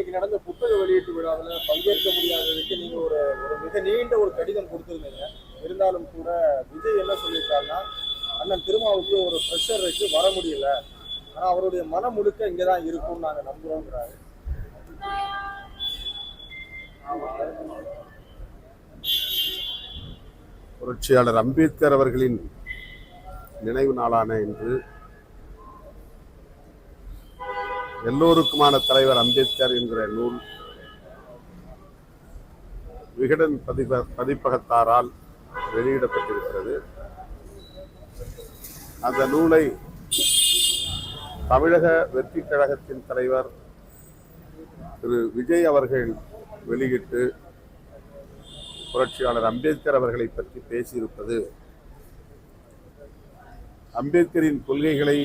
இன்னைக்கு நடந்த புத்தக வெளியீட்டு விழாவில் பங்கேற்க முடியாததுக்கு நீங்க ஒரு ஒரு மிக நீண்ட ஒரு கடிதம் கொடுத்துருந்தீங்க. இருந்தாலும் கூட விஜய் என்ன சொல்லியிருக்காருன்னா அண்ணன் திருமாவுக்கு ஒரு ப்ரெஷர் வச்சு வர முடியல. ஆனா அவருடைய மனம் முழுக்க இங்கே தான் இருக்கும்னு நாங்கள் நம்புறோங்கிறாரு புரட்சியாளர் அம்பேத்கர் அவர்களின் நினைவு நாளான இன்று எல்லோருக்குமான தலைவர் அம்பேத்கர் என்கிற நூல் விகடன் பதிப்ப பதிப்பகத்தாரால் வெளியிடப்பட்டிருக்கிறது. அந்த நூலை தமிழக வெற்றி கழகத்தின் தலைவர் திரு விஜய் அவர்கள் வெளியிட்டு புரட்சியாளர் அம்பேத்கர் அவர்களை பற்றி பேசியிருப்பது. அம்பேத்கரின் கொள்கைகளை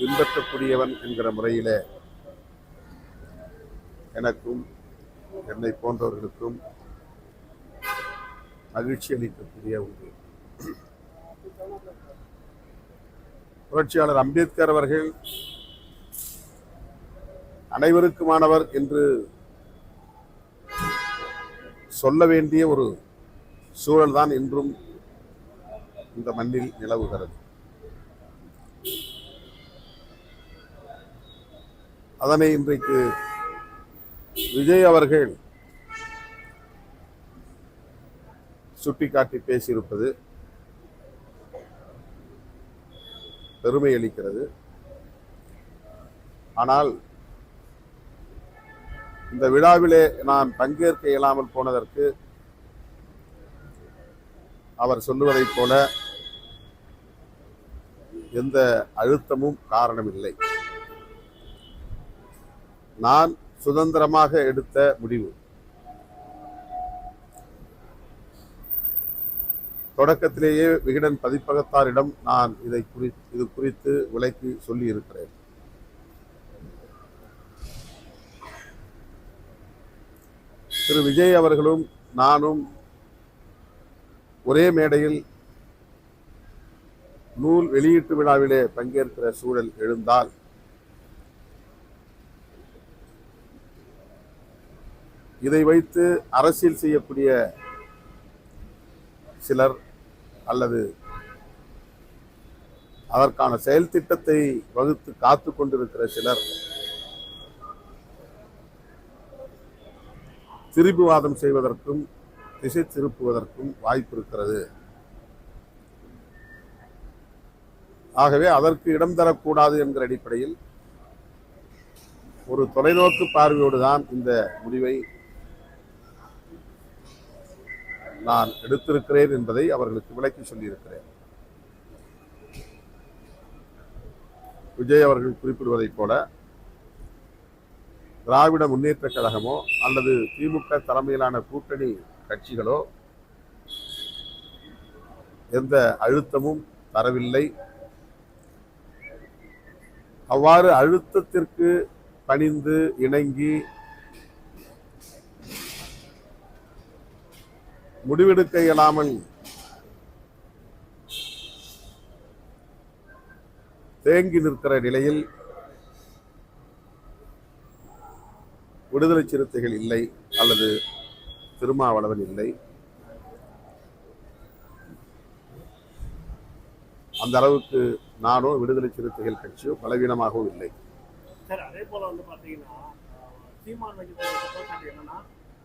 பின்பற்றக்கூடியவன் என்கிற முறையிலே எனக்கும் என்னை போன்றவர்களுக்கும் மகிழ்ச்சி அளிக்கக்கூடிய ஒன்று. புரட்சியாளர் அம்பேத்கர் அவர்கள் அனைவருக்குமானவர் என்று சொல்ல வேண்டிய ஒரு சூழல் தான் இன்றும் இந்த மண்ணில் நிலவுகிறது. அதனை இன்றைக்கு விஜய் அவர்கள் சுட்டிக்காட்டி பேசியிருப்பது பெருமை அளிக்கிறது. ஆனால் இந்த விழாவிலே நான் பங்கேற்க இயலாமல் போனதற்கு அவர் சொல்லுவதைப் போல எந்த அழுத்தமும் காரணமில்லை. நான் சுதந்திரமாக எடுத்த முடிவு. தொடக்கத்திலேயே விகடன் பதிப்பகத்தாரிடம் நான் இதை குறி இது குறித்து விலைக்கு சொல்லி இருக்கிறேன் திரு விஜய் அவர்களும் நானும் ஒரே மேடையில் நூல் வெளியீட்டு விழாவிலே பங்கேற்கிற சூழல் எழுந்தால் இதை வைத்து அரசியல் செய்யக்கூடிய சிலர் அல்லது அதற்கான செயல் திட்டத்தை வகுத்து காத்து கொண்டிருக்கிற சிலர் திரிபுவாதம் செய்வதற்கும் திசை திருப்புவதற்கும் வாய்ப்பு இருக்கிறது. ஆகவே அதற்கு இடம் தரக்கூடாது என்கிற அடிப்படையில் ஒரு தொலைநோக்கு பார்வையோடு தான் இந்த முடிவை நான் எடுத்திருக்கிறேன் என்பதை அவர்களுக்கு விளக்கி சொல்லியிருக்கிறேன். விஜய் அவர்கள் குறிப்பிடுவதைப் போல திராவிட முன்னேற்ற கழகமோ அல்லது திமுக தலைமையிலான கூட்டணி கட்சிகளோ எந்த அழுத்தமும் தரவில்லை. அவ்வாறு அழுத்தத்திற்கு பணிந்து இணங்கி முடிவெடுக்க இயலாமல் தேங்கி நிற்கிற நிலையில் விடுதலை சிறுத்தைகள் இல்லை அல்லது திருமாவளவன் இல்லை. அந்த அளவுக்கு நானோ விடுதலை சிறுத்தைகள் கட்சியோ பலவீனமாகவும் இல்லை. சார் அதே போல வந்து பாத்தீங்கன்னா சீமான் என்னன்னா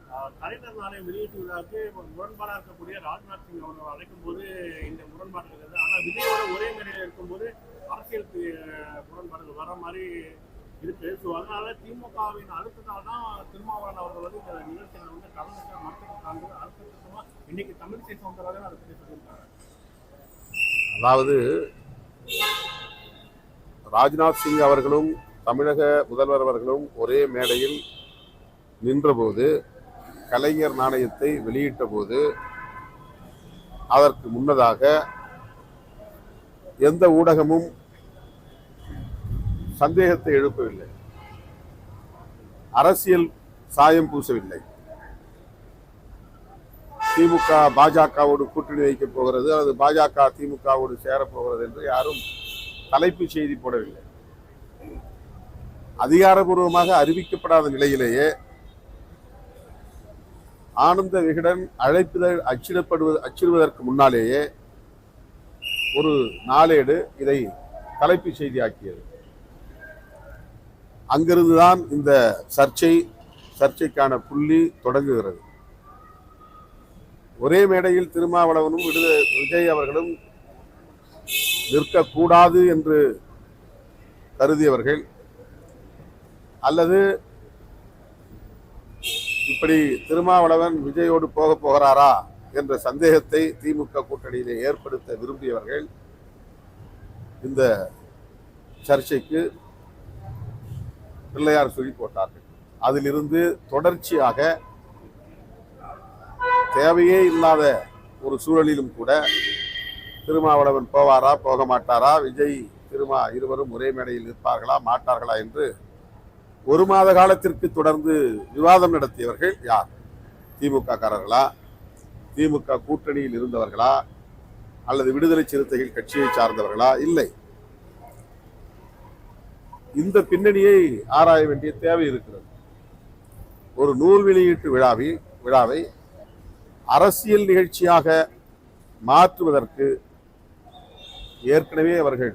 ஆஹ், கலைஞர் நாளை வெளியீட்டு விழாவுக்கு முரண்பாடாக இருக்கக்கூடிய ராஜ்நாத் சிங் அவர்கள் அழைக்கும் போது இந்த முரண்பாடு இருக்குது ஆனால் விஜயோட ஒரே மேடையில் இருக்கும்போது அரசியல் முரண்பாடுகள் வர மாதிரி இருக்கு. ஸோ அதனால திமுகவின் அழுத்தத்தால் தான் திருமாவளவன் அவர்கள் வந்து இந்த நிகழ்ச்சியில் வந்து கலந்துக்க மறுத்துக்கிட்டாங்க அழுத்தமா இன்னைக்கு தமிழிசை சவுந்தரராஜன் அதை பற்றி சொல்லியிருக்காங்க அதாவது ராஜ்நாத் சிங் அவர்களும் தமிழக முதல்வர் அவர்களும் ஒரே மேடையில் நின்றபோது கலைஞர் நாணயத்தை வெளியிட்ட போது அதற்கு முன்னதாக எந்த ஊடகமும் சந்தேகத்தை எழுப்பவில்லை. அரசியல் சாயம் பூசவில்லை. திமுக பாஜகவோடு கூட்டணி வைக்கப் போகிறது அல்லது பாஜக திமுகவோடு சேரப்போகிறது என்று யாரும் தலைப்பு செய்தி போடவில்லை. அதிகாரபூர்வமாக அறிவிக்கப்படாத நிலையிலேயே ஆனந்த விகடன் அழைப்புதல் அச்சிடப்படுவது அச்சிடுவதற்கு முன்னாலேயே ஒரு நாளேடு இதை தலைப்பு செய்தியாக்கியது. அங்கிருந்துதான் இந்த சர்ச்சை சர்ச்சைக்கான புள்ளி தொடங்குகிறது. ஒரே மேடையில் திருமாவளவனும் விடுத விஜய் அவர்களும் நிற்கக்கூடாது என்று கருதியவர்கள் அல்லது இப்படி திருமாவளவன் விஜயோடு போக போகிறாரா என்ற சந்தேகத்தை திமுக கூட்டணியிலே ஏற்படுத்த விரும்பியவர்கள் இந்த சர்ச்சைக்கு பிள்ளையார் சுழி போட்டார்கள். அதிலிருந்து தொடர்ச்சியாக தேவையே இல்லாத ஒரு சூழலிலும் கூட திருமாவளவன் போவாரா போக மாட்டாரா? விஜய் திருமா இருவரும் ஒரே மேடையில் இருப்பார்களா மாட்டார்களா என்று ஒரு மாத காலத்திற்கு தொடர்ந்து விவாதம் நடத்தியவர்கள் யார்? திமுக காரர்களா? திமுக கூட்டணியில் இருந்தவர்களா? அல்லது விடுதலை சிறுத்தைகள் கட்சியை சார்ந்தவர்களா? இல்லை. இந்த பின்னணியை ஆராய வேண்டிய தேவை இருக்கிறது. ஒரு நூல் வெளியீட்டு விழாவில் விழாவை அரசியல் நிகழ்ச்சியாக மாற்றுவதற்கு ஏற்கனவே அவர்கள்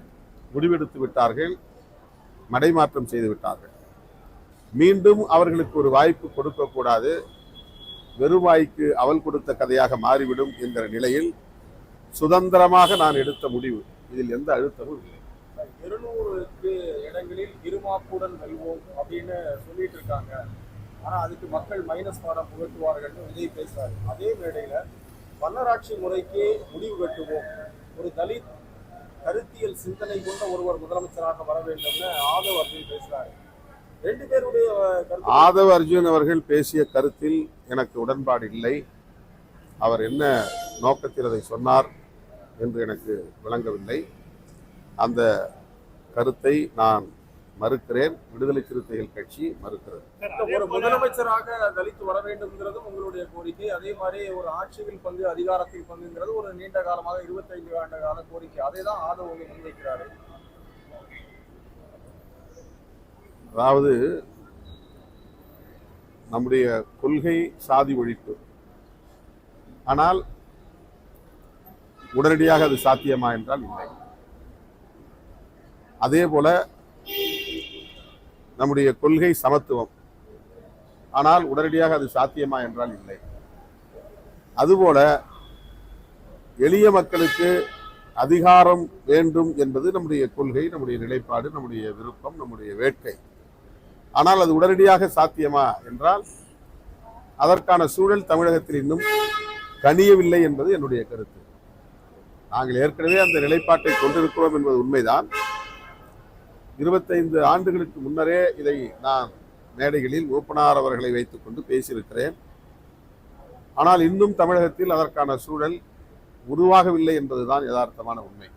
முடிவெடுத்து விட்டார்கள் மடைமாற்றம் செய்து விட்டார்கள். மீண்டும் அவர்களுக்கு ஒரு வாய்ப்பு கொடுக்கக்கூடாது வெறுவாய்க்கு அவல் கொடுத்த கதையாக மாறிவிடும் என்கிற நிலையில் சுதந்திரமாக நான் எடுத்த முடிவு. இதில் எந்த அழுத்தமும் இல்லை. இருநூறுக்கு இடங்களில் இருமாப்புடன் வெல்வோம் அப்படின்னு சொல்லிட்டு இருக்காங்க. ஆனா அதுக்கு மக்கள் மைனஸ் பாடம் புகட்டுவார்கள் விஜய் பேசுறாரு. அதே மேடையில வல்லராட்சி முறைக்கு முடிவு கட்டுவோம். ஒரு தலித் கருத்தியல் சிந்தனை கொண்ட ஒருவர் முதலமைச்சராக வர வேண்டும்னு ஆதவ் அப்படின்னு பேசுறாரு. ஆதவ் அர்ஜுன் அவர்கள் பேசிய கருத்தில் எனக்கு உடன்பாடு இல்லை. அவர் என்ன நோக்கத்தில் அதை சொன்னார் என்று எனக்கு விளங்கவில்லை. அந்த கருத்தை நான் மறுக்கிறேன். விடுதலை சிறுத்தைகள் கட்சி மறுக்கிறது. ஒரு முதலமைச்சராக தலித் வர வேண்டும்ங்கிறதும் உங்களுடைய கோரிக்கை. அதே மாதிரி ஒரு ஆட்சியில் பங்கு அதிகாரத்தில் பங்குங்கிறது ஒரு நீண்ட காலமாக இருபத்தைந்து ஆண்டு கால கோரிக்கை. அதை தான் ஆதவ் முன்வைக்கிறாரு. அதாவது நம்முடைய கொள்கை சாதி ஒழிப்பு. ஆனால் உடனடியாக அது சாத்தியமா என்றால் இல்லை. அதே போல நம்முடைய கொள்கை சமத்துவம். ஆனால் உடனடியாக அது சாத்தியமா என்றால் இல்லை. அதுபோல எளிய மக்களுக்கு அதிகாரம் வேண்டும் என்பது நம்முடைய கொள்கை நம்முடைய நிலைப்பாடு நம்முடைய விருப்பம் நம்முடைய வேட்கை. ஆனால் அது உடனடியாக சாத்தியமா என்றால் அதற்கான சூழல் தமிழகத்தில் இன்னும் கனியவில்லை என்பது என்னுடைய கருத்து. நாங்கள் ஏற்கனவே அந்த நிலைப்பாட்டை கொண்டிருக்கிறோம் என்பது உண்மைதான். இருபத்தைந்து ஆண்டுகளுக்கு முன்னரே இதை நான் மேடைகளில் மூப்பனார் அவர்களை வைத்துக்கொண்டு பேசியிருக்கிறேன். ஆனால் இன்னும் தமிழகத்தில் அதற்கான சூழல் உருவாகவில்லை என்பதுதான் யதார்த்தமான உண்மை.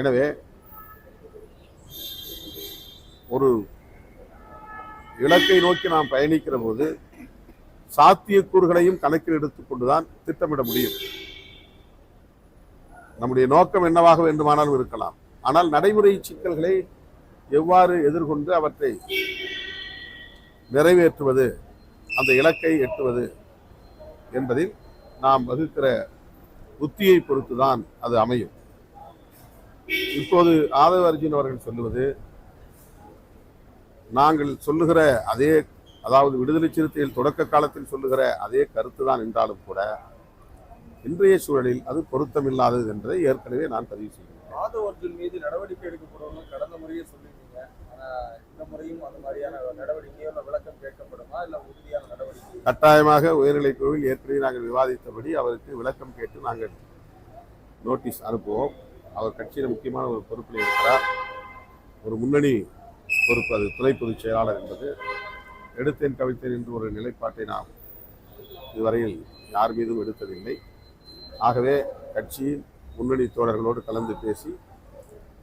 எனவே ஒரு இலக்கை நோக்கி நாம் பயணிக்கிற போது சாத்தியக்கூறுகளையும் கணக்கில் எடுத்துக்கொண்டுதான் திட்டமிட முடியும். நம்முடைய நோக்கம் என்னவாக வேண்டுமானாலும் இருக்கலாம். ஆனால் நடைமுறை சிக்கல்களை எவ்வாறு எதிர்கொண்டு அவற்றை நிறைவேற்றுவது அந்த இலக்கை எட்டுவது என்பதில் நாம் வகுக்கிற புத்தியை பொறுத்துதான் அது அமையும். இப்போது ஆதவ அர்ஜுன் அவர்கள் சொல்லுவது நாங்கள் சொல்லுகிற அதே அதாவது விடுதலை சிறுத்தைகள் தொடக்க காலத்தில் சொல்லுகிற அதே கருத்து தான் என்றாலும் கூட இன்றைய சூழலில் அது பொருத்தமில்லாதது என்பதை ஏற்கனவே நான் பதிவு செய்கிறேன் ஆதவ் அர்ஜுன் மீது நடவடிக்கை எடுக்கப்படும்னு கடந்த முறையே சொல்லியிருந்தீங்க. ஆனா இந்த முறையும் அந்த மாதிரியான நடவடிக்கையோ விளக்கம் கேட்கப்படுமா? இல்ல உறுதியான நடவடிக்கை கட்டாயமாக உயர்நிலைக் குழுவில் ஏற்கனவே நாங்கள் விவாதித்தபடி அவருக்கு விளக்கம் கேட்டு நாங்கள் நோட்டீஸ் அனுப்புவோம். அவர் கட்சியில் முக்கியமான ஒரு பொறுப்பில் இருக்கிறார். ஒரு முன்னணி பொறுப்பு அது துணை பொதுச் செயலாளர் என்பது எடுத்தேன் கவித்தேன் என்று ஒரு நிலைப்பாட்டை நாம் இதுவரையில் யார் மீதும் எடுத்ததில்லை. ஆகவே கட்சியின் முன்னணி தோழர்களோடு கலந்து பேசி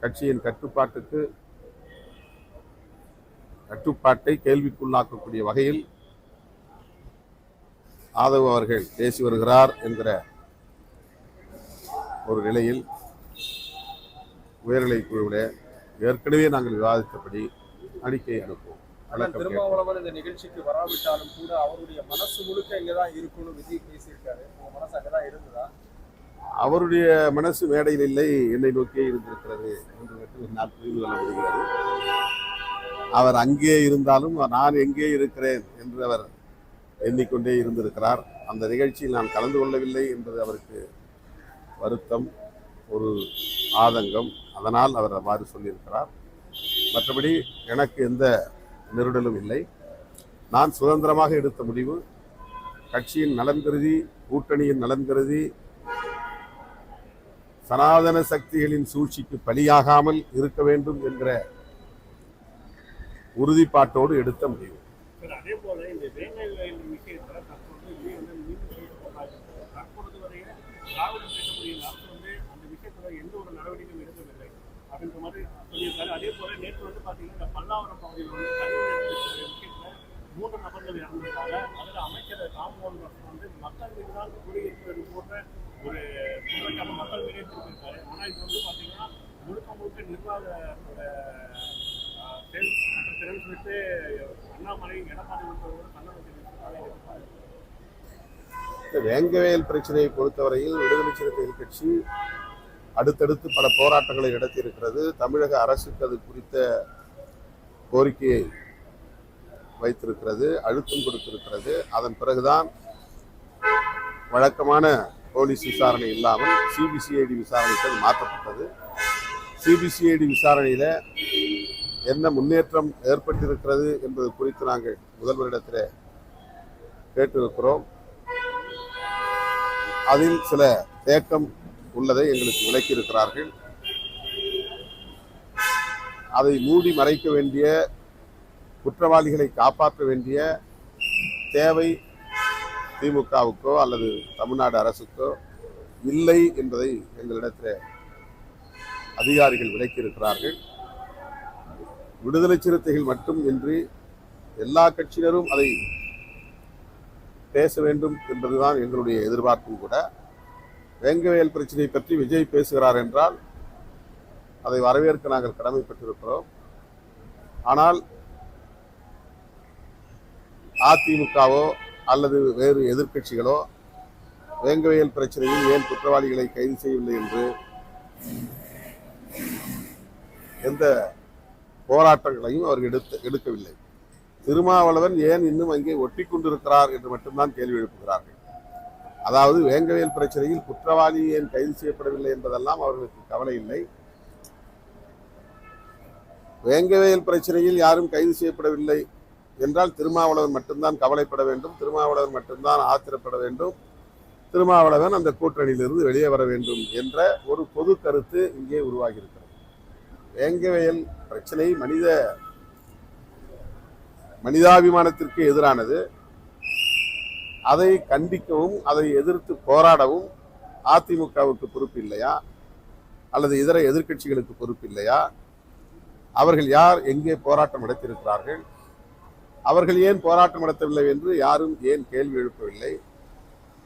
கட்சியின் கட்டுப்பாட்டுக்கு கட்டுப்பாட்டை கேள்விக்குள்ளாக்கக்கூடிய வகையில் ஆதவ் அவர்கள் பேசி வருகிறார் என்கிற ஒரு நிலையில் உயர்நிலை குழுவிலே ஏற்கனவே நாங்கள் விவாதித்தபடி அறிக்கை விளக்கம் திருமாவளவன் இந்த நிகழ்ச்சிக்கு வராவிட்டாலும் கூட அவருடைய மனசு முழுக்க இங்கதான் இருக்கும்னு விஜய் பேசியிருக்காரு. மனசு இருந்ததா? அவருடைய மனசு மேடையில் இல்லை என்னை நோக்கியே இருந்திருக்கிறது என்று என்னால் புரிந்து கொள்ள முடிகிறது. அவர் அங்கே இருந்தாலும் நான் எங்கே இருக்கிறேன் என்று அவர் எண்ணிக்கொண்டே இருந்திருக்கிறார். அந்த நிகழ்ச்சியில் நான் கலந்து கொள்ளவில்லை என்பது அவருக்கு வருத்தம் ஒரு ஆதங்கம். அதனால் அவர் அவ்வாறு சொல்லியிருக்கிறார். மற்றபடி எனக்கு எந்த நெருடலும் இல்லை. நான் சுதந்திரமாக எடுத்த முடிவு கட்சியின் நலன் கருதி கூட்டணியின் நலன் கருதி சனாதன சக்திகளின் சூழ்ச்சிக்கு பலியாகாமல் இருக்க வேண்டும் என்கிற உறுதிப்பாட்டோடு எடுத்த முடிவு. சார் அதே போல இந்த வேங்கை வயல் தற்பொழுது பேசக்கூடிய அரசு வந்து அந்த விஷயத்துல எந்த ஒரு நடவடிக்கையும் எடுக்கவில்லை. அப்படின்ற மாதிரி சொல்லியிருக்காரு. அதே போல நேற்று வந்து பாத்தீங்கன்னா இந்த பல்லாவரம் பகுதியில் வந்து மூன்று நபர்கள் இறந்திருக்காங்க. அதுல அமைச்சர் ராம்மோகன் ராவ் வந்து மக்கள் மீது தான் குடியிருப்பது போன்ற ஒரு குற்றச்சாட்டு மக்கள் மீதே திருப்பியிருக்காரு ஆனா இது வந்து பாத்தீங்கன்னா முழுக்க முழுக்க நிர்வாகத்தோட செயல் திறன் சொல்லிட்டு அண்ணாமலை எடப்பாடி உள்ளிட்டவர்கள் கண்டனம் தெரிவித்திருக்காங்க வேங்கவேல் பிரச்சனையை பொறுத்தவரையில் விடுதலை சிறுத்தைகள் கட்சி அடுத்தடுத்து பல போராட்டங்களை நடத்தியிருக்கிறது. தமிழக அரசுக்கு அது குறித்த கோரிக்கையை வைத்திருக்கிறது அழுத்தம் கொடுத்திருக்கிறது. அதன் பிறகுதான் வழக்கமான போலீஸ் விசாரணை இல்லாமல் சிபிசிஐடி விசாரணைக்கு அது மாற்றப்பட்டது. சிபிசிஐடி விசாரணையில் என்ன முன்னேற்றம் ஏற்பட்டிருக்கிறது என்பது குறித்து நாங்கள் முதல்வரிடத்தில் கேட்டிருக்கிறோம். அதில் சில தேக்கம் உள்ளதை எங்களுக்கு விளக்கியிருக்கிறார்கள். அதை மூடி மறைக்க வேண்டிய குற்றவாளிகளை காப்பாற்ற வேண்டிய தேவை திமுகவுக்கோ அல்லது தமிழ்நாடு அரசுக்கோ இல்லை என்பதை எங்களிடத்தில் அதிகாரிகள் விளக்கியிருக்கிறார்கள். விடுதலை சிறுத்தைகள் மட்டும் இன்றி எல்லா கட்சியினரும் அதை பேச வேண்டும் என்பதுதான் எங்களுடைய எதிர்பார்ப்பும் கூட. வேங்கவேல் பிரச்சனை பற்றி விஜய் பேசுகிறார் என்றால் அதை வரவேற்க நாங்கள் கடமைப்பட்டிருக்கிறோம். ஆனால் அதிமுகவோ அல்லது வேறு எதிர்க்கட்சிகளோ வேங்கவேல் பிரச்சனையில் ஏன் குற்றவாளிகளை கைது செய்யவில்லை என்று எந்த போராட்டங்களையும் அவர் எடுத்து எடுக்கவில்லை. திருமாவளவன் ஏன் இன்னும் அங்கே ஒட்டி கொண்டிருக்கிறார் என்று மட்டும்தான் கேள்வி எழுப்புகிறார்கள். அதாவது வேங்கவேல் பிரச்சனையில் குற்றவாளி ஏன் கைது செய்யப்படவில்லை என்பதெல்லாம் அவர்களுக்கு கவலை இல்லை. வேங்கவேல் பிரச்சனையில் யாரும் கைது செய்யப்படவில்லை என்றால் திருமாவளவன் மட்டும்தான் கவலைப்பட வேண்டும். திருமாவளவன் மட்டும்தான் ஆத்திரப்பட வேண்டும். திருமாவளவன் அந்த கூட்டணியிலிருந்து வெளியே வர வேண்டும் என்ற ஒரு பொது கருத்து இங்கே உருவாகியிருக்கிறது. வேங்கவேல் பிரச்சனை மனித மனிதாபிமானத்திற்கு எதிரானது. அதை கண்டிக்கவும் அதை எதிர்த்து போராடவும் அதிமுகவுக்கு பொறுப்பு இல்லையா? அல்லது இதர எதிர்க்கட்சிகளுக்கு பொறுப்பு இல்லையா? அவர்கள் யார் எங்கே போராட்டம் நடத்தியிருக்கிறார்கள்? அவர்கள் ஏன் போராட்டம் நடத்தவில்லை என்று யாரும் ஏன் கேள்வி எழுப்பவில்லை?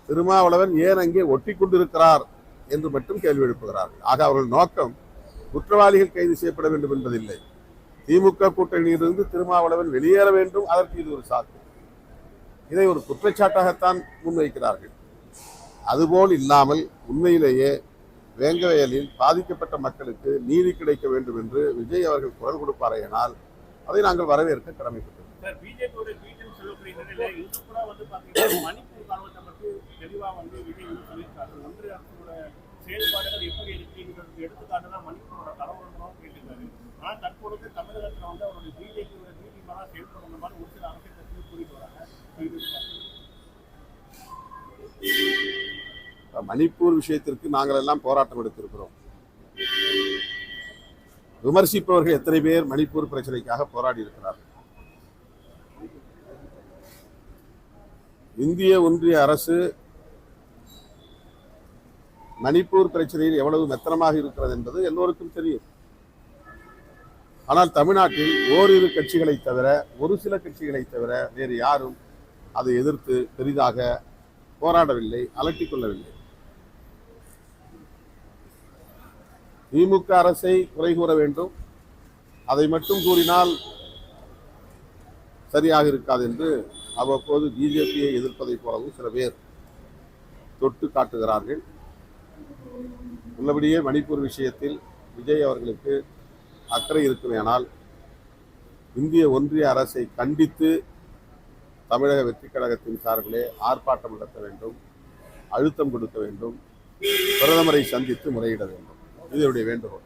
திருமாவளவன் ஏன் அங்கே ஒட்டி கொண்டிருக்கிறார் என்று மட்டும் கேள்வி எழுப்புகிறார்கள். ஆக அவர்கள் நோக்கம் குற்றவாளிகள் கைது செய்யப்பட வேண்டும் என்பதில்லை. திமுக கூட்டணியிலிருந்து திருமாவளவன் வெளியேற வேண்டும். அதற்கு இது ஒரு சாத்தியம். இதை ஒரு குற்றச்சாட்டாகத்தான் முன்வைக்கிறார்கள். அதுபோல் இல்லாமல் உண்மையிலேயே வேங்கவயலில் பாதிக்கப்பட்ட மக்களுக்கு நீதி கிடைக்க வேண்டும் என்று விஜய் அவர்கள் குரல் கொடுப்பாரையினால் அதை நாங்கள் வரவேற்க கடமைப்பட்டோம். செயல்பாடுகள் எப்படி இருக்குங்கிறது மணிப்பூரோட கேட்டிருக்காரு. தற்பொழுது தமிழகத்தில் வந்து அவருடைய பிஜேபியோட நீதிமன்ற செயல்படுற மாதிரி ஒரு சில அரசியல் கட்சிகள் கூறிட்டு வராங்க. மணிப்பூர் விஷயத்திற்கு நாங்கள் எல்லாம் போராட்டம் எடுத்திருக்கிறோம். விமர்சிப்பவர்கள் எத்தனை பேர் மணிப்பூர் பிரச்சனைக்காக போராடி இருக்கிறார்கள்? இந்திய ஒன்றிய அரசு மணிப்பூர் பிரச்சனையில் எவ்வளவு மெத்தனமாக இருக்கிறது என்பது எல்லோருக்கும் தெரியும். ஆனால் தமிழ்நாட்டில் ஓரிரு கட்சிகளை தவிர ஒரு சில கட்சிகளை தவிர வேறு யாரும் அதை எதிர்த்து பெரிதாக போராடவில்லை அலட்டிக் கொள்ளவில்லை. திமுக அரசை குறை கூற வேண்டும். அதை மட்டும் கூறினால் சரியாக இருக்காது என்று அவ்வப்போது பிஜேபியை எதிர்ப்பதைப் போலவும் சில பேர் தொட்டு காட்டுகிறார்கள். உள்ளபடியே மணிப்பூர் விஷயத்தில் விஜய் அவர்களுக்கு அக்கறை இருக்குமேனால் இந்திய ஒன்றிய அரசை கண்டித்து தமிழக வெற்றி கழகத்தின் சார்பிலே ஆர்ப்பாட்டம் நடத்த வேண்டும் அழுத்தம் கொடுக்க வேண்டும் பிரதமரை சந்தித்து முறையிட வேண்டும். இது என்னுடைய வேண்டுகோள்.